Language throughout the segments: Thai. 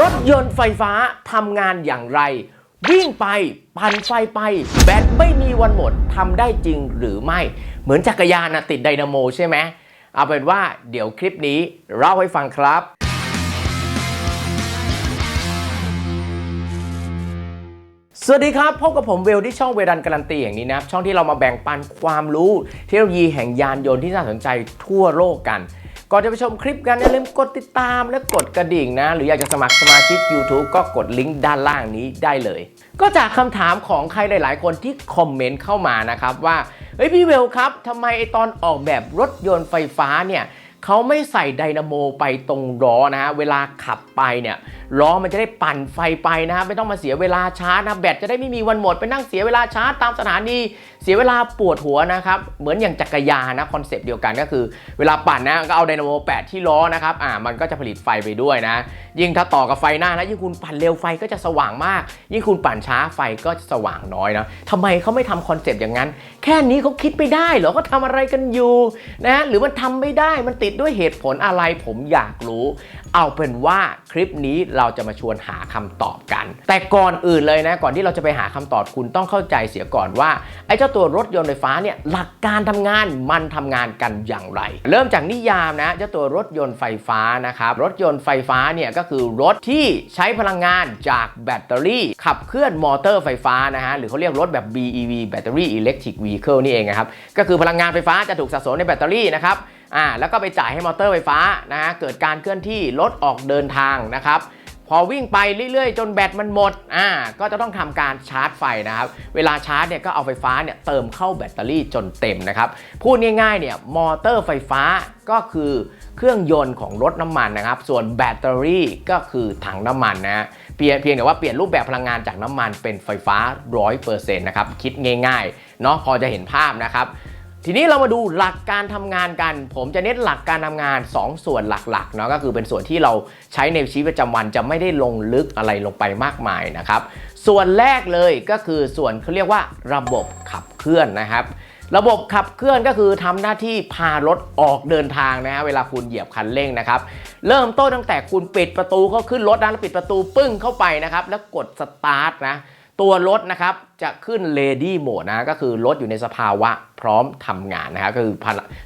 รถยนต์ไฟฟ้าทำงานอย่างไร วิ่งไปปั่นไฟไป แบตไม่มีวันหมดทำได้จริงหรือไม่ เหมือนจักรยานนะติดไดนาโมใช่ไหมเอาเป็นว่าเดี๋ยวคลิปนี้เล่าให้ฟังครับสวัสดีครับพบกับผมเวลที่ช่องเวดันการันตีอย่างนี้นะช่องที่เรามาแบ่งปันความรู้ เทคโนโลยีแห่งยานยนต์ที่น่าสนใจทั่วโลกกัน ก่อนจะไปชมคลิปกันอย่าลืมกดติดตามและกดกระดิ่งนะ หรืออยากจะสมัครสมาชิก YouTube ก็กดลิงก์ด้านล่างนี้ได้เลย ก็จากคำถามของใครหลาย ๆ คนที่คอมเมนต์เข้ามานะครับว่าเฮ้ยพี่เวลครับทำไมไอตอนออกแบบรถยนต์ไฟฟ้าเนี่ยเขาไม่ใส่ไดนาโมไปตรงล้อนะฮะเวลาขับไปเนี่ยล้อมันจะได้ปั่นไฟไปนะฮะไม่ต้องมาเสียเวลาชาร์จนะแบตจะได้ไม่มีวันหมดไปนั่งเสียเวลาชาร์จตามสถานีเสียเวลาปวดหัวนะครับเหมือนอย่างจักรยานนะคอนเซปต์เดียวกันก็คือ เวลาปั่นนะก็เอาไดนาโมแปะที่ล้อนะครับอ่ามันก็จะผลิตไฟไปด้วยนะ ยิ่งถ้าต่อกับไฟหน้านะยิ่งคุณปั่นเร็วไฟก็จะสว่างมาก ยิ่งคุณปั่นช้าไฟก็จะสว่างน้อยนะทำไมเขาไม่ทำคอนเซปต์อย่างนั้น แค่นี้เขาคิดไม่ได้เหรอเขาทำอะไรกันอยู่นะหรือมันทำไม่ได้มันติดด้วยเหตุผลอะไรผมอยากรู้เอาเป็นว่าคลิปนี้เราจะมาชวนหาคำตอบกัน แต่ก่อนอื่นเลยนะ ก่อนที่เราจะไปหาคำตอบคุณต้องเข้าใจเสียก่อนว่าไอ้เจ้าตัวรถยนต์ไฟฟ้าเนี่ยหลักการทำงานมันทำงานกันอย่างไร เริ่มจากนิยามนะเจ้าตัวรถยนต์ไฟฟ้านะครับรถยนต์ไฟฟ้าเนี่ยก็คือรถที่ใช้พลังงานจากแบตเตอรี่ ขับเคลื่อนมอเตอร์ไฟฟ้านะฮะหรือเขาเรียกรถแบบ BEV Battery Electric Vehicle นี่เองนะครับก็คือพลังงานไฟฟ้าจะถูกสะสมในแบตเตอรี่นะครับ อ่าแล้วก็ไปจ่ายให้มอเตอร์ไฟฟ้านะฮะเกิดการเคลื่อนที่รถออกเดินทางนะครับพอวิ่งไปเรื่อยๆ จนแบตมันหมด อ่า ก็จะต้องทำการชาร์จไฟนะครับ เวลาชาร์จเนี่ยก็เอาไฟฟ้าเนี่ยเติมเข้าแบตเตอรี่จนเต็มนะครับ พูดง่ายๆ เนี่ยมอเตอร์ไฟฟ้าก็คือเครื่องยนต์ของรถน้ำมันนะครับ ส่วนแบตเตอรี่ก็คือถังน้ำมันนะฮะเพียงเพียงแต่ว่าเปลี่ยนรูปแบบพลังงานจากน้ำมันเป็นไฟฟ้า 100%นะครับ คิดง่ายๆ เนาะพอจะเห็นภาพนะครับ ทีนี้เรามาดูหลักการทำงานกัน ผมจะเน้นหลักการทำงาน 2 ส่วนหลักๆเนาะก็คือเป็นส่วนที่เราใช้ในชีวิตประจำวันจะไม่ได้ลงลึกอะไรลงไปมากมายนะครับ ส่วนแรกเลยก็คือส่วนเขาเรียกว่าระบบขับเคลื่อนนะครับระบบขับเคลื่อนก็คือทำหน้าที่พารถออกเดินทางนะฮะเวลาคุณเหยียบคันเร่งนะครับ เริ่มต้นตั้งแต่คุณปิดประตูเขาขึ้นรถนะแล้วปิดประตูปึ้งเข้าไปนะครับ แล้วกดสตาร์ทนะ ตัวรถนะครับจะขึ้น Ready Mode นะก็คือรถอยู่ในสภาวะพร้อมทำงานนะครับคือ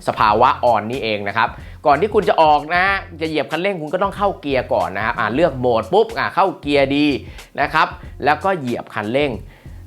สภาวะออนนี่เองนะครับ ก่อนที่คุณจะออกนะจะเหยียบคันเร่งคุณก็ต้องเข้าเกียร์ก่อนนะครับเลือกโหมดปุ๊บอเข้าเกียร์ดีนะครับ แล้วก็เหยียบคันเร่ง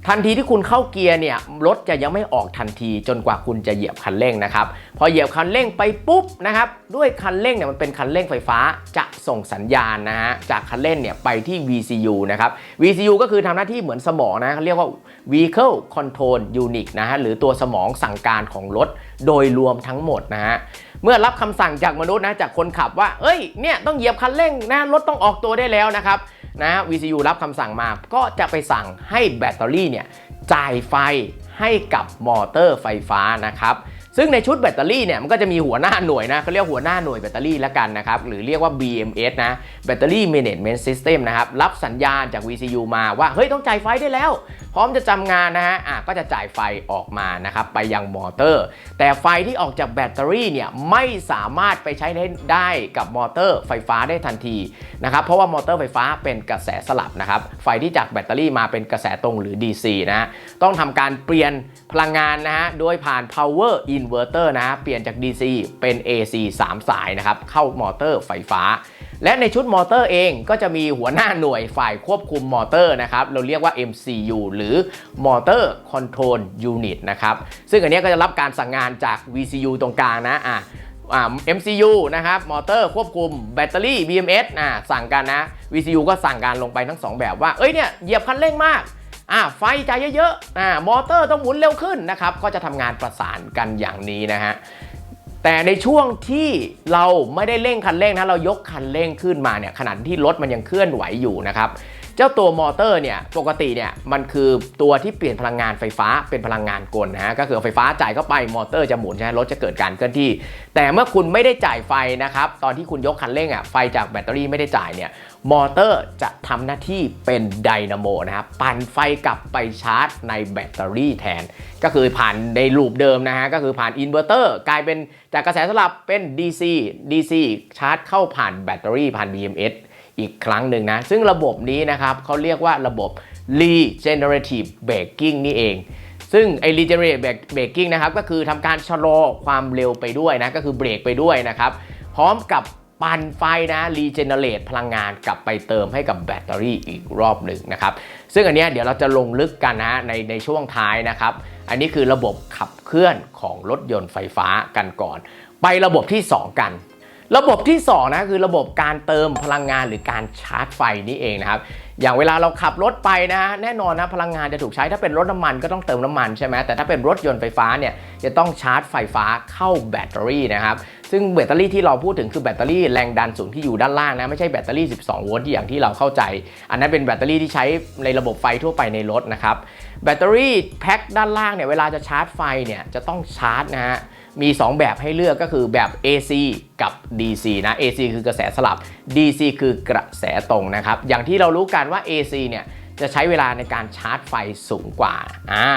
ทันทีที่คุณเข้าเกียร์เนี่ยรถจะยังไม่ออกทันทีจนกว่าคุณจะเหยียบคันเร่งนะครับ พอเหยียบคันเร่งไปปุ๊บนะครับด้วยคันเร่งเนี่ยมันเป็นคันเร่งไฟฟ้าจะส่งสัญญาณนะฮะจากคันเร่งเนี่ยไปที่ VCU นะครับ VCU ก็คือทำหน้าที่เหมือนสมองนะเขาเรียกว่า Vehicle Control Unit นะฮะหรือตัวสมองสั่งการของรถโดยรวมทั้งหมดนะฮะ เมื่อรับคำสั่งจากมนุษย์นะจากคนขับว่า เอ้ย เนี่ยต้องเหยียบคันเร่งนะรถต้องออกตัวได้แล้วนะครับนะ VCU รับคำสั่งมาก็จะไปสั่งให้แบตเตอรี่เนี่ยจ่ายไฟให้กับมอเตอร์ไฟฟ้านะครับ ซึ่งในชุดแบตเตอรี่เนี่ยมันก็จะมีหัวหน้าหน่วยนะเขาเรียกหัวหน้าหน่วยแบตเตอรี่แล้วกันนะครับ หรือเรียกว่า BMS นะ Battery Management System นะครับ รับสัญญาณจาก VCU มาว่า เฮ้ย ต้องจ่ายไฟได้แล้ว พร้อมจะจำงานนะฮะอะก็จะจ่ายไฟออกมานะครับ ไปยังมอเตอร์ แต่ไฟที่ออกจากแบตเตอรี่เนี่ยไม่สามารถไปใช้ได้ไดกับมอเตอร์ไฟฟ้าได้ทันทีนะครับเพราะว่ามอเตอร์ไฟฟ้าเป็นกระแสสลับนะครับไฟที่จากแบตเตอรี่มาเป็นกระแสตรงหรือ DC นะฮะต้องทำการเปลี่ยนพลังงานนะฮะโดยผ่าน power in inverter นะฮะเปลี่ยนจาก DC เป็น AC 3 สายนะครับ เข้ามอเตอร์ไฟฟ้า และในชุดมอเตอร์เองก็จะมีหัวหน้าหน่วยฝ่ายควบคุมมอเตอร์นะครับ เราเรียกว่า MCU หรือ Motor Control Unit นะครับ ซึ่งอันนี้ก็จะรับการสั่งงานจาก VCU ตรงกลางนะอะอ่า MCU นะครับ มอเตอร์ควบคุมแบตเตอรี่ BMS อะสั่งกันนะ VCU ก็สั่งการลงไปทั้งสองแบบว่า เอ้ยเนี่ยเหยียบคันเร่งมาก อ่าไฟจ่ายเยอะๆอ่ามอเตอร์ต้องหมุนเร็วขึ้นนะครับ ก็จะทำงานประสานกันอย่างนี้นะฮะแต่ในช่วงที่เราไม่ได้เร่งคันเร่งนะเรายกคันเร่งขึ้นมาเนี่ยขณะที่รถมันยังเคลื่อนไหวอยู่นะครับเจ้าตัวมอเตอร์เนี่ยปกติเนี่ยมันคือตัวที่เปลี่ยนพลังงานไฟฟ้าเป็นพลังงานกลนะฮะก็คือไฟฟ้าจ่ายเข้าไปมอเตอร์จะหมุนใช่ไหมรถจะเกิดการเคลื่อนที่ แต่เมื่อคุณไม่ได้จ่ายไฟนะครับตอนที่คุณยกคันเร่งอะไฟจากแบตเตอรี่ไม่ได้จ่ายเนี่ย มอเตอร์จะทำหน้าที่เป็นไดนาโมนะครับ ปั่นไฟกลับไปชาร์จในแบตเตอรี่แทน ก็คือผ่านในลูปเดิมนะฮะ ก็คือผ่านอินเวอร์เตอร์กลายเป็นจากกระแสสลับเป็น DC DC ชาร์จเข้าผ่านแบตเตอรี่ผ่าน BMS อีกครั้งหนึ่งนะ ซึ่งระบบนี้นะครับเขาเรียกว่าระบบ regenerative braking นี่เอง ซึ่งไอ้ regenerative braking นะครับ ก็คือทำการชะลอความเร็วไปด้วยนะ ก็คือเบรกไปด้วยนะครับ พร้อมกับ ปั่นไฟนะ regenerate พลังงานกลับไปเติมให้กับแบตเตอรี่อีกรอบหนึ่งนะครับซึ่งอันนี้เดี๋ยวเราจะลงลึกกันนะในในช่วงท้ายนะครับ อันนี้คือระบบขับเคลื่อนของรถยนต์ไฟฟ้ากันก่อน ไประบบที่ 2 กันระบบที่2นะคือระบบการเติมพลังงานหรือการชาร์จไฟนี่เองนะครับ อย่างเวลาเราขับรถไปนะฮะแน่นอนนะพลังงานจะถูกใช้ถ้าเป็นรถน้ำมันก็ต้องเติมน้ำมันใช่ไหมแต่ถ้าเป็นรถยนต์ไฟฟ้าเนี่ยจะต้องชาร์จไฟฟ้าเข้าแบตเตอรี่นะครับ ซึ่งแบตเตอรี่ที่เราพูดถึงคือแบตเตอรี่แรงดันสูงที่อยู่ด้านล่างนะไม่ใช่แบตเตอรี่ 12 โวลต์อย่างที่เราเข้าใจ อันนั้นเป็นแบตเตอรี่ที่ใช้ในระบบไฟทั่วไปในรถนะครับแบตเตอรี่แพ็คด้านล่างเนี่ยเวลาจะชาร์จไฟเนี่ยจะต้องชาร์จนะฮะมี 2 แบบให้เลือกก็คือแบบ AC กับ DC นะ AC คือกระแสสลับ DC คือกระแสตรงนะครับ อย่างที่เรารู้กันว่า AC เนี่ยจะใช้เวลาในการชาร์จไฟสูงกว่าอ่า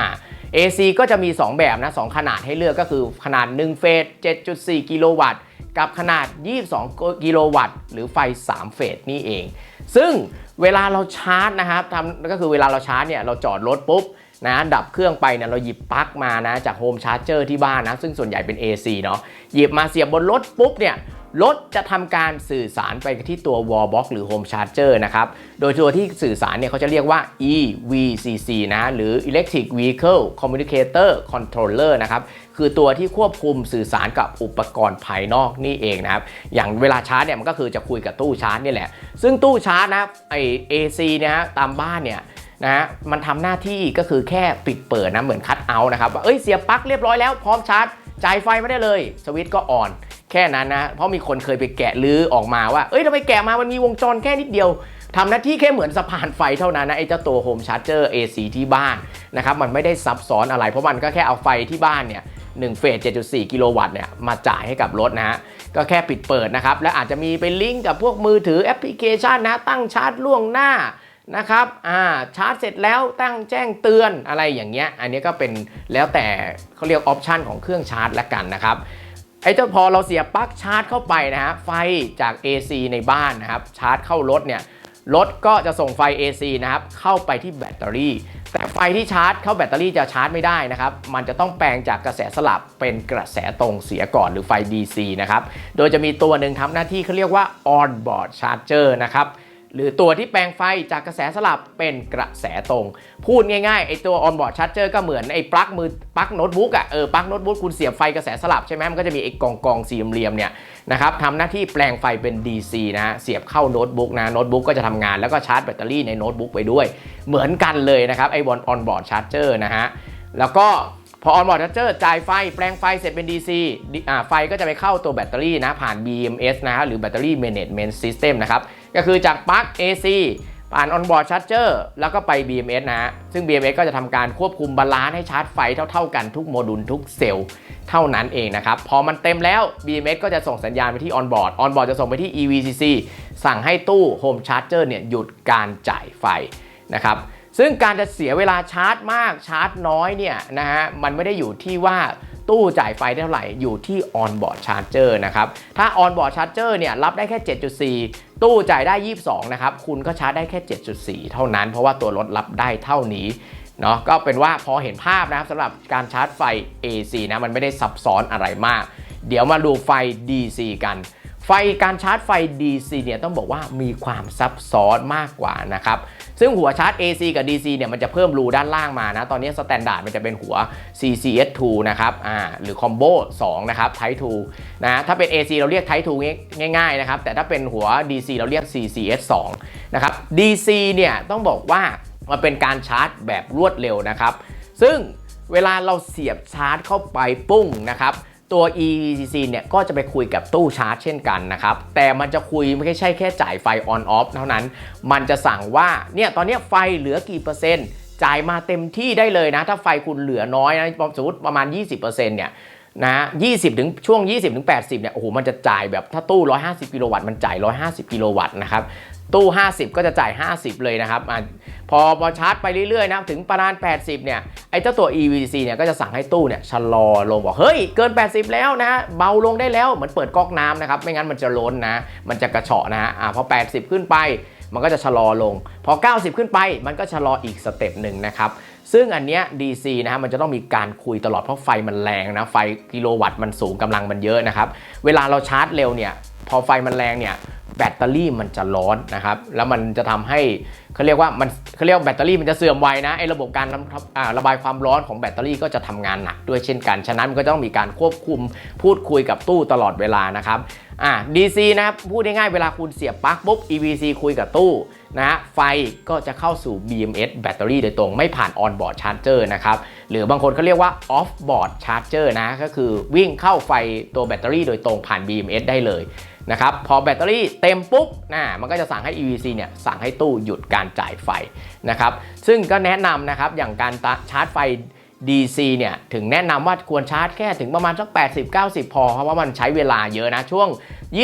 AC ก็จะมี 2 แบบนะ 2 ขนาดให้เลือกก็คือขนาด 1 เฟส 7.4 กิโลวัตต์ กับขนาด 22 กิโลวัตต์ หรือไฟ 3 เฟสนี่เอง ซึ่งเวลาเราชาร์จนะครับทำก็คือเวลาเราชาร์จเนี่ย เราจอดรถปุ๊บนะดับเครื่องไปเนี่ยเราหยิบปลั๊กมานะจากโฮมชาร์จเจอร์ที่บ้านนะ ซึ่งส่วนใหญ่เป็น AC เนาะหยิบมาเสียบบนรถปุ๊บเนี่ย รถจะทำการสื่อสารไปที่ตัว wall box หรือ home charger นะครับ โดยตัวที่สื่อสารเนี่ยเขาจะเรียกว่า EVCC นะ หรือ Electric Vehicle Communicator Controller นะครับ คือตัวที่ควบคุมสื่อสารกับอุปกรณ์ภายนอกนี่เองนะครับ อย่างเวลาชาร์จเนี่ยมันก็คือจะคุยกับตู้ชาร์จนี่แหละ ซึ่งตู้ชาร์จนะไอ AC นี่ยฮะตามบ้านเนี่ยนะฮะมันทำหน้าที่ก็คือแค่ปิดเปิดนะเหมือนคัดเอาท์นะครับว่าเอ้ยเสียบปลั๊กเรียบร้อยแล้วพร้อมชาร์จจ่ายไฟไม่ได้เลย สวิตช์ก็ออน แค่นั้นนะ เพราะมีคนเคยไปแกะลื้อออกมาว่า เอ้ยทำไมแกะมามันมีวงจรแค่นิดเดียวทำหน้าที่แค่เหมือนสะพานไฟเท่านั้นนะไอ้เจ้าตัวโฮมชาร์เจอร์ AC ที่บ้านนะครับมันไม่ได้ซับซ้อนอะไร เพราะมันก็แค่เอาไฟที่บ้านเนี่ย1เฟส 7.4 กิโลวัตต์เนี่ยมาจ่ายให้กับรถนะฮะ ก็แค่ปิดเปิดนะครับ และอาจจะมีไปลิงก์กับพวกมือถือแอปพลิเคชันนะ ตั้งชาร์จล่วงหน้านะครับอ่าชาร์จเสร็จแล้วตั้งแจ้งเตือนอะไรอย่างเงี้ย อันนี้ก็เป็นแล้วแต่เขาเรียกออปชันของเครื่องชาร์จละกันนะครับ ไอ้เจ้าพอเราเสียบปลั๊กชาร์จเข้าไปนะฮะไฟจาก AC ในบ้านนะครับชาร์จเข้ารถเนี่ยรถก็จะส่งไฟ AC นะครับเข้าไปที่แบตเตอรี่ แต่ไฟที่ชาร์จเข้าแบตเตอรี่จะชาร์จไม่ได้นะครับ มันจะต้องแปลงจากกระแสสลับเป็นกระแสตรงเสียก่อนหรือไฟ DC นะครับ โดยจะมีตัวหนึ่งทำหน้าที่เขาเรียกว่า on board charger นะครับ หรือตัวที่แปลงไฟจากกระแสสลับเป็นกระแสตรง พูดง่ายๆไอตัว on board charger ก็เหมือนไอปลั๊กมือปลั๊กโน้ตบุ๊กอะเออปลั๊กโน้ตบุ๊กคุณเสียบไฟกระแสสลับใช่ไหมมันก็จะมีไอกองกองสี่เหลี่ยมเนี่ยนะครับทำหน้าที่แปลงไฟเป็น DC นะฮะเสียบเข้าโน้ตบุ๊กนะโน้ตบุ๊กก็จะทำงานแล้วก็ชาร์จแบตเตอรี่ในโน้ตบุ๊กไปด้วย เหมือนกันเลยนะครับไอบอล on board charger นะฮะแล้วก็พอ on board charger จ่ายไฟแปลงไฟเสร็จเป็น DC ดิอ่าไฟก็จะไปเข้าตัวแบตเตอรี่นะผ่าน BMS นะฮะหรือ Battery Management System นะครับ ก็คือจากปลั๊ก AC ผ่าน onboard charger แล้วก็ไป BMS นะฮะ ซึ่ง BMS ก็จะทำการควบคุมบาลานซ์ให้ชาร์จไฟเท่า ๆ กันทุกโมดูลทุกเซลล์เท่านั้นเองนะครับ พอมันเต็มแล้ว BMS ก็จะส่งสัญญาณไปที่ onboard onboard จะส่งไปที่ EVCC สั่งให้ตู้ home charger เนี่ยหยุดการจ่ายไฟนะครับซึ่งการจะเสียเวลาชาร์จมากชาร์จน้อยเนี่ยนะฮะมันไม่ได้อยู่ที่ว่า ตู้จ่ายไฟได้เท่าไหร่อยู่ที่ on-board charger นะครับถ้า on-board charger เนี่ยรับได้แค่ 7.4 ตู้จ่ายได้ 22 นะครับ คุณก็ชาร์จได้แค่ 7.4 เท่านั้น เพราะว่าตัวรถรับได้เท่านี้เนาะก็เป็นว่าพอเห็นภาพนะครับสำหรับการชาร์จไฟ AC นะมันไม่ได้ซับซ้อนอะไรมาก เดี๋ยวมาดูไฟ DC กันไฟการชาร์จไฟ DC เนี่ยต้องบอกว่ามีความซับซ้อนมากกว่านะครับ ซึ่งหัวชาร์จ AC กับ DC เนี่ยมันจะเพิ่มรูด้านล่างมานะ ตอนนี้สแตนดาร์ดมันจะเป็นหัว CCS2 นะครับอ่าหรือคอมโบ2นะครับ Type 2นะถ้าเป็น AC เราเรียก Type 2ง่ายๆนะครับ แต่ถ้าเป็นหัว DC เราเรียก CCS2 นะครับ DC เนี่ยต้องบอกว่ามันเป็นการชาร์จแบบรวดเร็วนะครับ ซึ่งเวลาเราเสียบชาร์จเข้าไปปุ้งนะครับ ตัว EVCC เนี่ยก็จะไปคุยกับตู้ชาร์จเช่นกันนะครับ แต่มันจะคุยไม่ใช่แค่จ่ายไฟ on off เท่านั้น มันจะสั่งว่าเนี่ยตอนนี้ไฟเหลือกี่เปอร์เซ็นต์ จ่ายมาเต็มที่ได้เลยนะ ถ้าไฟคุณเหลือน้อยนะสมมติประมาณ 20%เนี่ยนะ20ถึงช่วง 20ถึง80เนี่ยโอ้โหมันจะจ่ายแบบถ้าตู้ 150 กิโลวัตต์มันจ่าย 150 กิโลวัตต์นะครับ ตู้ 50 ก็จะจ่าย 50 เลยนะครับอพอพอชาร์จไปเรื่อยๆนะถึงประมาณ 80 เนี่ย ไอ้เจ้าตัว EVC เนี่ยก็จะสั่งให้ตู้เนี่ยชะลอลงบอก เฮ้ย เกิน 80 แล้วนะ เบาลงได้แล้วเหมือนเปิดก๊อกน้ำนะครับ ไม่งั้นมันจะล้นนะ มันจะกระเฉาะนะฮะพอ 80 ขึ้นไปมันก็จะชะลอลง พอ 90 ขึ้นไป มันก็ชะลออีกสเต็ปหนึ่งนะครับ ซึ่งอันเนี้ย DC นะฮะมันจะต้องมีการคุยตลอดเพราะไฟมันแรงนะ ไฟกิโลวัตต์มันสูงกำลังมันเยอะนะครับ เวลาเราชาร์จเร็วเนี่ย พอไฟมันแรงเนี่ย แบตเตอรี่มันจะร้อนนะครับ แล้วมันจะทำให้เขาเรียกว่ามันเขาเรียกแบตเตอรี่มันจะเสื่อมไวนะไอ้ระบบการระบายความร้อนของแบตเตอรี่ก็จะทำงานหนักด้วยเช่นกัน ฉะนั้นมันก็ต้องมีการควบคุมพูดคุยกับตู้ตลอดเวลานะครับอ่า DC นะครับพูดง่ายๆเวลาคุณเสียบปลั๊กปุ๊บ EVC คุยกับตู้นะฮะไฟก็จะเข้าสู่ BMS แบตเตอรี่โดยตรงไม่ผ่าน on board charger นะครับหรือบางคนเขาเรียกว่า off board charger นะก็คือวิ่งเข้าไฟตัวแบตเตอรี่โดยตรงผ่าน BMS ได้เลย นะครับพอแบตเตอรี่เต็มปุ๊บนะมันก็จะสั่งให้ EVC เนี่ยสั่งให้ตู้หยุดการจ่ายไฟนะครับซึ่งก็แนะนำนะครับอย่างการชาร์จไฟ DC เนี่ยถึงแนะนำว่าควรชาร์จแค่ถึงประมาณสัก 80-90 พอ เพราะว่ามันใช้เวลาเยอะนะ ช่วง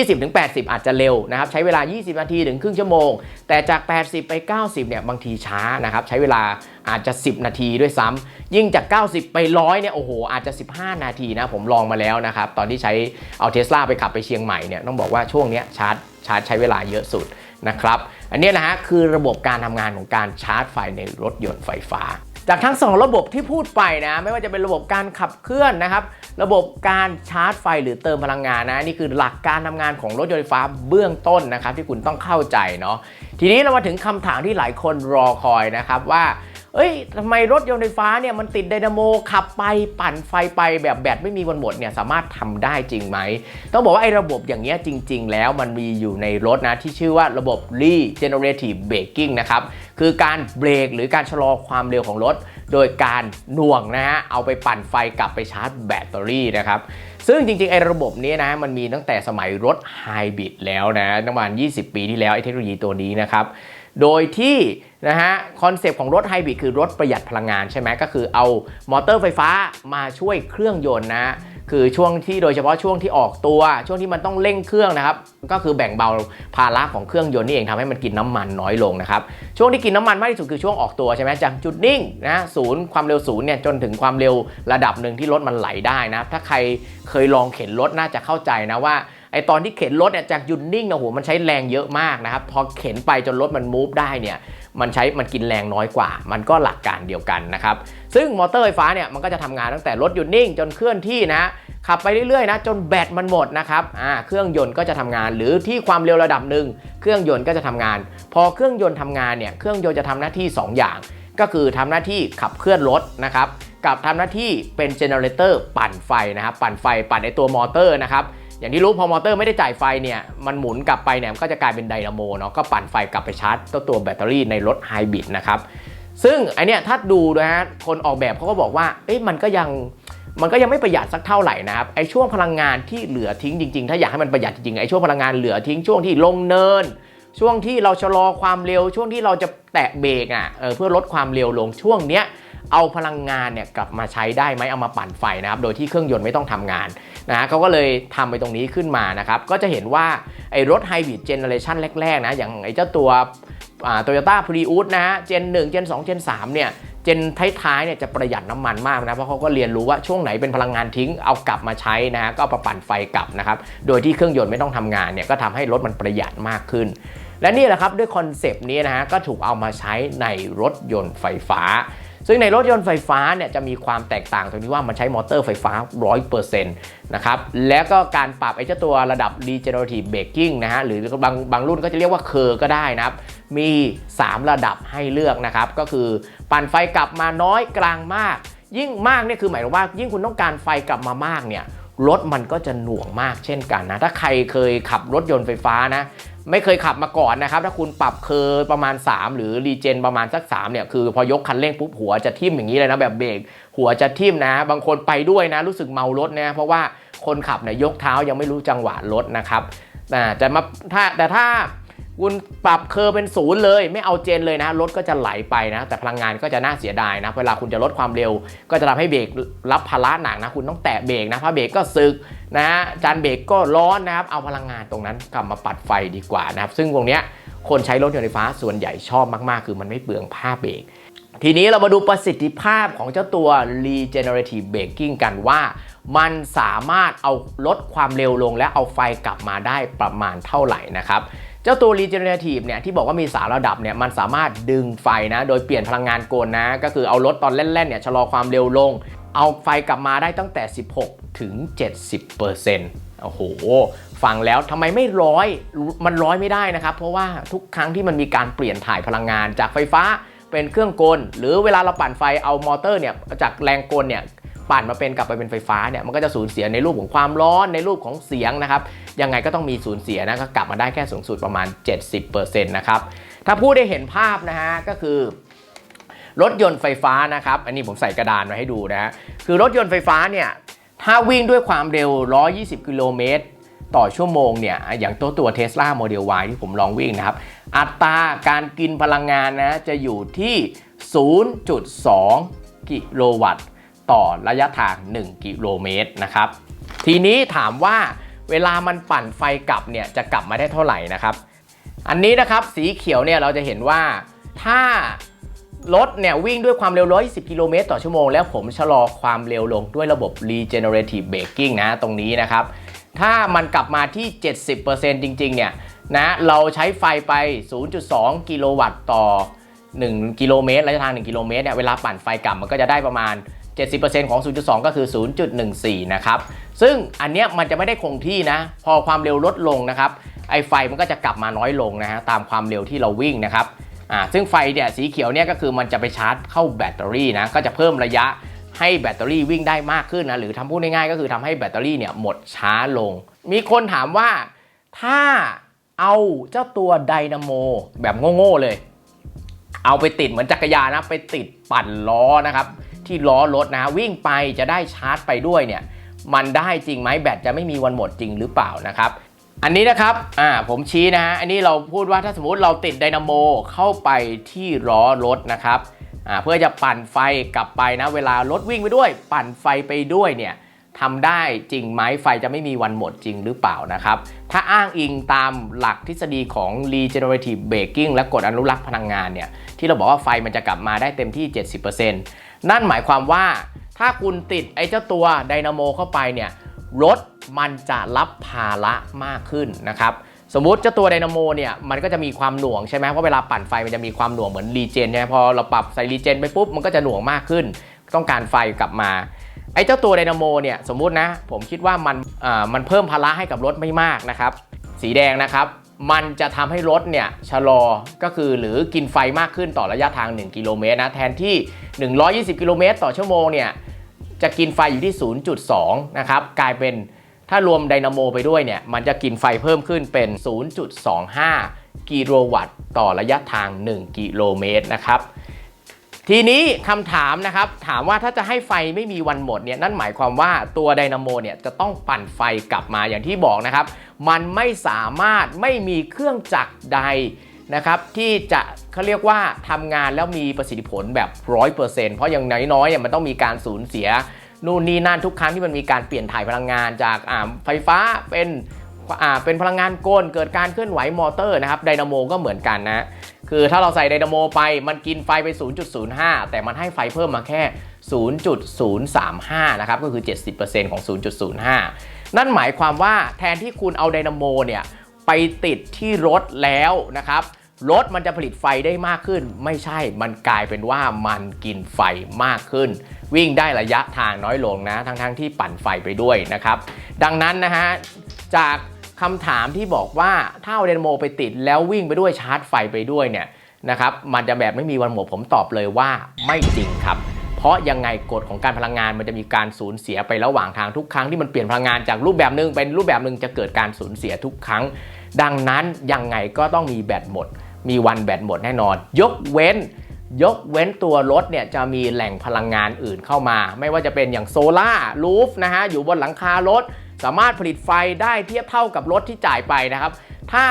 20-80 อาจจะเร็วนะครับ ใช้เวลา 20 นาทีถึงครึ่งชั่วโมง แต่จาก 80 ไป 90 เนี่ยบางทีช้านะครับ ใช้เวลาอาจจะ 10 นาทีด้วยซ้ำยิ่งจาก 90 ไป 100 เนี่ยโอ้โห อาจจะ 15 นาทีนะ ผมลองมาแล้วนะครับ ตอนที่ใช้เอาเทสลาไปขับไปเชียงใหม่เนี่ยต้องบอกว่าช่วงเนี้ยชาร์จชาร์จใช้เวลาเยอะสุดนะครับ อันนี้นะฮะคือระบบการทำงานของการชาร์จไฟในรถยนต์ไฟฟ้า จากทั้งสองระบบที่พูดไปนะ ไม่ว่าจะเป็นระบบการขับเคลื่อนนะครับ ระบบการชาร์จไฟหรือเติมพลังงานนะนี่คือหลักการทำงานของรถยนต์ไฟฟ้าเบื้องต้นนะครับ ที่คุณต้องเข้าใจเนาะทีนี้เรามาถึงคำถามที่หลายคนรอคอยนะครับว่า เอ้ยทำไมรถยนต์ไฟฟ้าเนี่ยมันติดไดนาโมขับไปปั่นไฟไปแบบแบตไม่มีวันหมดเนี่ยสามารถทำได้จริงไหม ต้องบอกว่าไอ้ระบบอย่างเงี้ยจริง ๆ แล้วมันมีอยู่ในรถนะที่ชื่อว่าระบบ regenerative braking นะครับคือการเบรกหรือการชะลอความเร็วของรถ โดยการหน่วงนะฮะเอาไปปั่นไฟกลับไปชาร์จแบตเตอรี่นะครับซึ่งจริงๆไอ้ระบบนี้นะมันมีตั้งแต่สมัยรถไฮบริดแล้วนะประมาณ 20 ปีที่แล้วไอ้เทคโนโลยีตัวนี้นะครับโดยที่ นะฮะคอนเซปต์ของรถไฮบริดคือรถประหยัดพลังงานใช่ไหมก็คือเอามอเตอร์ไฟฟ้ามาช่วยเครื่องยนต์นะคือช่วงที่โดยเฉพาะช่วงที่ออกตัว ช่วงที่มันต้องเร่งเครื่องนะครับ ก็คือแบ่งเบาภาระของเครื่องยนต์นี่เองทำให้มันกินน้ำมันน้อยลงนะครับ ช่วงที่กินน้ำมันมากที่สุดคือช่วงออกตัวใช่ไหมจากจุดนิ่งนะศูนย์ความเร็วศูนย์เนี่ยจนถึงความเร็วระดับหนึ่งที่รถมันไหลได้นะถ้าใครเคยลองเข็นรถน่าจะเข้าใจนะว่าไอตอนที่เข็นรถเนี่ยจากหยุดนิ่งนะโหมันใช้แรงเยอะมากนะครับพอเข็นไปจนรถมันมูฟได้เนี่ย มันใช้มันกินแรงน้อยกว่า มันก็หลักการเดียวกันนะครับ ซึ่งมอเตอร์ไฟฟ้าเนี่ยมันก็จะทำงานตั้งแต่รถหยุดนิ่งจนเคลื่อนที่นะขับไปเรื่อยๆนะจนแบตมันหมดนะครับอ่าเครื่องยนต์ก็จะทำงานหรือที่ความเร็วระดับหนึ่งเครื่องยนต์ก็จะทำงาน พอเครื่องยนต์ทำงานเนี่ยเครื่องยนต์จะทำหน้าที่ 2 อย่าง ก็คือทำหน้าที่ขับเคลื่อนรถนะครับกับทำหน้าที่เป็นเจเนเรเตอร์ปั่นไฟนะครับปั่นไฟปั่นในตัวมอเตอร์นะครับ อย่างที่รู้พอมอเตอร์ไม่ได้จ่ายไฟเนี่ยมันหมุนกลับไปเนี่ยมันก็จะกลายเป็นไดนาโมเนาะก็ปั่นไฟกลับไปชาร์จตัวตัวแบตเตอรี่ในรถไฮบริดนะครับซึ่งไอเนี้ยถ้าดูนะฮะคนออกแบบเขาก็บอกว่าเอ๊ะมันก็ยังมันก็ยังไม่ประหยัดสักเท่าไหร่นะครับไอช่วงพลังงานที่เหลือทิ้งจริง ๆ ถ้าอยากให้มันประหยัดจริงๆไอช่วงพลังงานเหลือทิ้งช่วงที่ลงเนิน ช่วงที่เราชะลอความเร็วช่วงที่เราจะแตะเบรกอะเออเพื่อลดความเร็วลงช่วงเนี้ย เอาพลังงานเนี่ยกลับมาใช้ได้ไหมเอามาปั่นไฟนะครับโดยที่เครื่องยนต์ไม่ต้องทำงานนะฮะเขาก็เลยทำไปตรงนี้ขึ้นมานะครับก็จะเห็นว่าไอ้รถไฮบริดเจเนอเรชันแรกๆนะอย่างไอ้เจ้าตัวโตโยต้าพรีอุสนะฮะเจน1เจน2เจน3เนี่ยเจนท้ายๆเนี่ยจะประหยัดน้ำมันมากนะเพราะเขาก็เรียนรู้ว่าช่วงไหนเป็นพลังงานทิ้งเอากลับมาใช้นะฮะก็เอามาปั่นไฟกลับนะครับโดยที่เครื่องยนต์ไม่ต้องทำงานเนี่ยก็ทำให้รถมันประหยัดมากขึ้น และนี่แหละครับด้วยคอนเซปต์นี้นะฮะก็ถูกเอามาใช้ในรถยนต์ไฟฟ้า ซึ่งในรถยนต์ไฟฟ้าเนี่ยจะมีความแตกต่างตรงที่ว่ามันใช้มอเตอร์ไฟฟ้า 100%นะครับแล้วก็การปรับไอ้เจ้าตัวระดับ regenerative braking นะฮะหรือบางบางรุ่นก็จะเรียกว่าเคอร์ก็ได้นะครับ มี 3 ระดับให้เลือกนะครับ ก็คือปั่นไฟกลับมาน้อยกลางมาก ยิ่งมากเนี่ยคือหมายถึงว่า ยิ่งคุณต้องการไฟกลับมามากเนี่ยรถมันก็จะหน่วงมากเช่นกันนะ ถ้าใครเคยขับรถยนต์ไฟฟ้านะ ไม่เคยขับมาก่อนนะครับ ถ้าคุณปรับเคอร์ประมาณ 3 หรือรีเจนประมาณสัก3เนี่ยคือพอยกคันเร่งปุ๊บหัวจะทิ่มอย่างนี้เลยนะแบบเบรกหัวจะทิ่มนะ บางคนไปด้วยนะ รู้สึกเมารถนะเพราะว่าคนขับเนี่ยยกเท้ายังไม่รู้จังหวะรถนะครับแต่จะมาถ้าแต่ถ้า คุณปรับเคอร์เป็นศูนย์เลย ไม่เอาเจนเลยนะรถก็จะไหลไปนะ แต่พลังงานก็จะน่าเสียดายนะ เวลาคุณจะลดความเร็ว ก็จะทำให้เบรกรับภาระหนักนะ คุณต้องแตะเบรกนะเพราะเบรกก็สึกนะจานเบรกก็ร้อนนะครับ เอาพลังงานตรงนั้นกลับมาปัดไฟดีกว่านะครับ ซึ่งตรงเนี้ยคนใช้รถยนต์ไฟฟ้าส่วนใหญ่ชอบมากๆ คือมันไม่เปลืองผ้าเบรกทีนี้เรามาดูประสิทธิภาพของเจ้าตัว regenerative braking กันว่า มันสามารถเอาลดความเร็วลงและเอาไฟกลับมาได้ประมาณเท่าไหร่นะครับ เจ้าตัว regenerative เนี่ยที่บอกว่ามีสามระดับเนี่ยมันสามารถดึงไฟนะ โดยเปลี่ยนพลังงานกลนะ ก็คือเอารถตอนเล่นๆเนี่ยชะลอความเร็วลง เอาไฟกลับมาได้ตั้งแต่ 16 ถึง 70%โอ้โห ฟังแล้วทำไมไม่ร้อย มันร้อยไม่ได้นะครับ เพราะว่าทุกครั้งที่มันมีการเปลี่ยนถ่ายพลังงานจากไฟฟ้าเป็นเครื่องกล หรือเวลาเราปั่นไฟเอามอเตอร์เนี่ยจากแรงกลเนี่ย ปั่นมาเป็นกลับไปเป็นไฟฟ้าเนี่ยมันก็จะสูญเสียในรูปของความร้อนในรูปของเสียงนะครับยังไงก็ต้องมีสูญเสียนะก็กลับมาได้แค่สูงสุดประมาณ 70%นะครับถ้าพูดได้เห็นภาพนะฮะก็คือรถยนต์ไฟฟ้านะครับ อันนี้ผมใส่กระดานมาให้ดูนะฮะ คือรถยนต์ไฟฟ้าเนี่ย ถ้าวิ่งด้วยความเร็ว 120 กิโลเมตร ต่อชั่วโมงเนี่ย อย่างตัวตัว Tesla Model Y ที่ผมลองวิ่งนะครับ อัตราการกินพลังงานนะ จะอยู่ที่ 0.2 กิโลวัตต์ ต่อระยะทาง 1 กิโลเมตรนะครับ ทีนี้ถามว่าเวลามันปั่นไฟกลับเนี่ยจะกลับมาได้เท่าไหร่นะครับ อันนี้นะครับสีเขียวเนี่ยเราจะเห็นว่าถ้ารถเนี่ยวิ่งด้วยความเร็ว 120 กิโลเมตรต่อชั่วโมง แล้วผมชะลอความเร็วลงด้วยระบบ regenerative braking นะตรงนี้นะครับ ถ้ามันกลับมาที่ 70%จริง ๆ เนี่ยนะเราใช้ไฟไป 0.2 กิโลวัตต์ต่อ 1 กิโลเมตรระยะทาง 1 กิโลเมตรเนี่ยเวลาปั่นไฟกลับมันก็จะได้ประมาณ 70%ของ 0.2 ก็คือ 0.14 นะครับ ซึ่งอันเนี้ยมันจะไม่ได้คงที่นะ พอความเร็วลดลงนะครับ ไอไฟมันก็จะกลับมาน้อยลงนะฮะ ตามความเร็วที่เราวิ่งนะครับ อ่า ซึ่งไฟเนี่ยสีเขียวเนี่ยก็คือมันจะไปชาร์จเข้าแบตเตอรี่นะ ก็จะเพิ่มระยะให้แบตเตอรี่วิ่งได้มากขึ้นนะ หรือทำพูดง่ายๆก็คือทำให้แบตเตอรี่เนี่ยหมดช้าลง มีคนถามว่าถ้าเอาเจ้าตัวไดนาโมแบบโง่ๆเลย เอาไปติดเหมือนจักรยานนะ ไปติดปั่นล้อนะครับ ที่ล้อรถนะวิ่งไปจะได้ชาร์จไปด้วยเนี่ยมันได้จริงไหมแบตจะไม่มีวันหมดจริงหรือเปล่านะครับ อันนี้นะครับอ่าผมชี้นะฮะอันนี้เราพูดว่าถ้าสมมติเราติดไดนาโมเข้าไปที่ล้อรถนะครับอ่าเพื่อจะปั่นไฟกลับไปนะ เวลารถวิ่งไปด้วย ปั่นไฟไปด้วยเนี่ยทำได้จริงไหมไฟจะไม่มีวันหมดจริงหรือเปล่านะครับ ถ้าอ้างอิงตามหลักทฤษฎีของ regenerative braking และกฎอนุรักษ์พลังงานเนี่ยที่เราบอกว่าไฟมันจะกลับมาได้เต็มที่ 70% นั่นหมายความว่าถ้าคุณติดไอ้เจ้าตัวไดนาโมเข้าไปเนี่ยรถมันจะรับภาระมากขึ้นนะครับสมมติเจ้าตัวไดนาโมเนี่ยมันก็จะมีความหน่วงใช่ไหมเพราะเวลาปั่นไฟมันจะมีความหน่วงเหมือนรีเจนใช่ไหมพอเราปรับใส่รีเจนไปปุ๊บมันก็จะหน่วงมากขึ้น ต้องการไฟกลับมาไอ้เจ้าตัวไดนาโมเนี่ยสมมุตินะผมคิดว่ามันอ่ามันเพิ่มภาระให้กับรถไม่มากนะครับสีแดงนะครับ มันจะทำให้รถเนี่ยชะลอก็คือหรือกินไฟมากขึ้นต่อระยะทาง 1 กิโลเมตรนะแทนที่ 120 กิโลเมตรต่อชั่วโมงเนี่ยจะกินไฟอยู่ที่ 0.2 นะครับกลายเป็นถ้ารวมไดนาโมไปด้วยเนี่ยมันจะกินไฟเพิ่มขึ้นเป็น 0.25 กิโลวัตต์ ต่อระยะทาง 1 กิโลเมตรนะครับ ทีนี้คำถามนะครับ ถามว่าถ้าจะให้ไฟไม่มีวันหมดเนี่ยนั่นหมายความว่าตัวไดนาโมเนี่ยจะต้องปั่นไฟกลับมาอย่างที่บอกนะครับ มันไม่สามารถไม่มีเครื่องจักรใดนะครับที่จะเขาเรียกว่าทำงานแล้วมีประสิทธิผลแบบ 100%เพราะอย่างน้อยๆเนี่ยมันต้องมีการสูญเสียนู่นนี่นั่นทุกครั้งที่มันมีการเปลี่ยนถ่ายพลังงานจากาไฟฟ้าเป็นเป็นพลังงานกลเกิดการเคลื่อนไหวมอเตอร์นะครับไดนาโมก็เหมือนกันนะ คือถ้าเราใส่ไดนาโมไปมันกินไฟไป 0.05 แต่มันให้ไฟเพิ่มมาแค่ 0.035 นะครับ ก็คือ 70%ของ 0.05 นั่นหมายความว่าแทนที่คุณเอาไดนาโมเนี่ยไปติดที่รถแล้วนะครับรถมันจะผลิตไฟได้มากขึ้น ไม่ใช่มันกลายเป็นว่ามันกินไฟมากขึ้น วิ่งได้ระยะทางน้อยลงนะ ทั้งๆทที่ปั่นไฟไปด้วยนะครับ ดังนั้นนะฮะจาก คำถามที่บอกว่าถ้าเอาไดนโมไปติดแล้ววิ่งไปด้วยชาร์จไฟไปด้วยเนี่ยนะครับมันจะแบบไม่มีวันหมดผมตอบเลยว่าไม่จริงครับ เพราะยังไงกฎของการพลังงานมันจะมีการสูญเสียไประหว่างทางทุกครั้งที่มันเปลี่ยนพลังงานจากรูปแบบหนึ่งเป็นรูปแบบหนึ่งจะเกิดการสูญเสียทุกครั้ง ดังนั้นยังไงก็ต้องมีแบตหมด มีวันแบตหมดแน่นอน ยกเว้น ยกเว้นตัวรถเนี่ยจะมีแหล่งพลังงานอื่นเข้ามา ไม่ว่าจะเป็นอย่างโซลาร์รูฟนะฮะอยู่บนหลังคารถ สามารถผลิตไฟได้เทียบเท่ากับรถที่จ่ายไปนะครับถ้า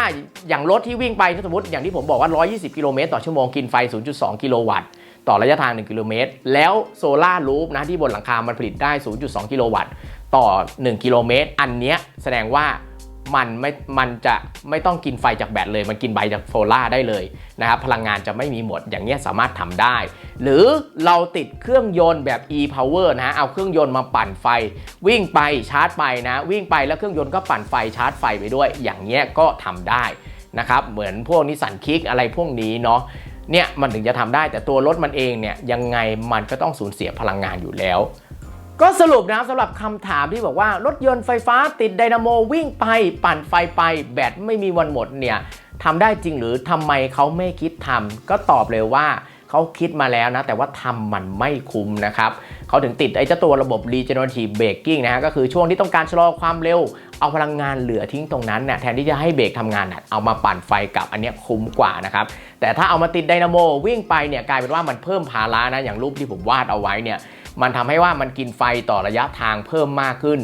อย่างรถที่วิ่งไปถ้าสมมติอย่างที่ผมบอกว่า 120 กิโลเมตรต่อชั่วโมงกินไฟ 0.2 กิโลวัตต์ ต่อระยะทาง 1 กิโลเมตร แล้วโซลาร์รูฟนะที่บนหลังคา มันผลิตได้ 0.2 กิโลวัตต์ ต่อ 1 กิโลเมตร อันเนี้ยแสดงว่า มันไม่มันจะไม่ต้องกินไฟจากแบตเลย มันกินใบจากโซล่าร์ได้เลยนะครับพลังงานจะไม่มีหมดอย่างเงี้ยสามารถทำได้ หรือเราติดเครื่องยนต์แบบ e-power นะฮะเอาเครื่องยนต์มาปั่นไฟ วิ่งไปชาร์จไปนะ วิ่งไปแล้วเครื่องยนต์ก็ปั่นไฟชาร์จไฟไปด้วย อย่างเงี้ยก็ทำได้นะครับเหมือนพวกนิสสันคิกอะไรพวกนี้เนาะเนี่ยมันถึงจะทำได้แต่ตัวรถมันเองเนี่ยยังไงมันก็ต้องสูญเสียพลังงานอยู่แล้ว ก็สรุปนะครับสำหรับคำถามที่บอกว่ารถยนต์ไฟฟ้าติดไดนาโมวิ่งไปปั่นไฟไปแบตไม่มีวันหมดเนี่ยทำได้จริงหรือทำไมเขาไม่คิดทำก็ตอบเลยว่าเขาคิดมาแล้วนะ แต่ว่าทำมันไม่คุ้มนะครับเขาถึงติดไอ้เจ้าตัวระบบ regenerative braking นะฮะก็คือช่วงที่ต้องการชะลอความเร็วเอาพลังงานเหลือทิ้งตรงนั้นเนี่ยแทนที่จะให้เบรกทำงานน่ะเอามาปั่นไฟกลับอันนี้คุ้มกว่านะครับ แต่ถ้าเอามาติดไดนาโมวิ่งไปเนี่ยกลายเป็นว่ามันเพิ่มภาระนะอย่างรูปที่ผมวาดเอาไว้เนี่ย มันทำให้ว่ามันกินไฟต่อระยะทางเพิ่มมากขึ้น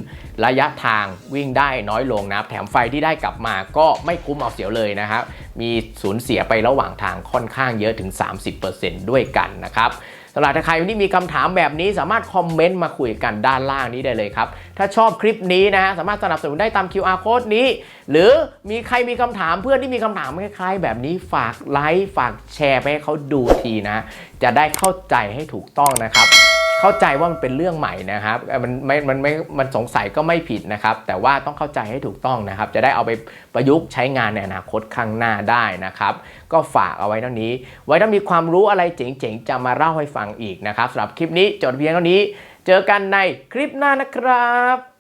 ระยะทางวิ่งได้น้อยลงนะแถมไฟที่ได้กลับมาก็ไม่คุ้มเอาเสียเลยนะครับ มีสูญเสียไประหว่างทางค่อนข้างเยอะถึง 30%ด้วยกันนะครับสำหรับถ้าใครที่มีคำถามแบบนี้สามารถคอมเมนต์มาคุยกันด้านล่างนี้ได้เลยครับ ถ้าชอบคลิปนี้นะฮะสามารถสนับสนุนได้ตาม QR code นี้ หรือมีใครมีคำถามเพื่อนที่มีคำถามคล้ายๆ แบบนี้ฝากไลค์ฝากแชร์ไปให้เขาดูทีนะ จะได้เข้าใจให้ถูกต้องนะครับ เข้าใจว่ามันเป็นเรื่องใหม่นะครับมันไม่มันไม่มันสงสัยก็ไม่ผิดนะครับ แต่ว่าต้องเข้าใจให้ถูกต้องนะครับ จะได้เอาไปประยุกต์ใช้งานในอนาคตข้างหน้าได้นะครับ ก็ฝากเอาไว้เท่านี้ ไว้ถ้ามีความรู้อะไรเจ๋งๆ จะมาเล่าให้ฟังอีกนะครับสำหรับคลิปนี้จบเพียงเท่านี้ เจอกันในคลิปหน้านะครับ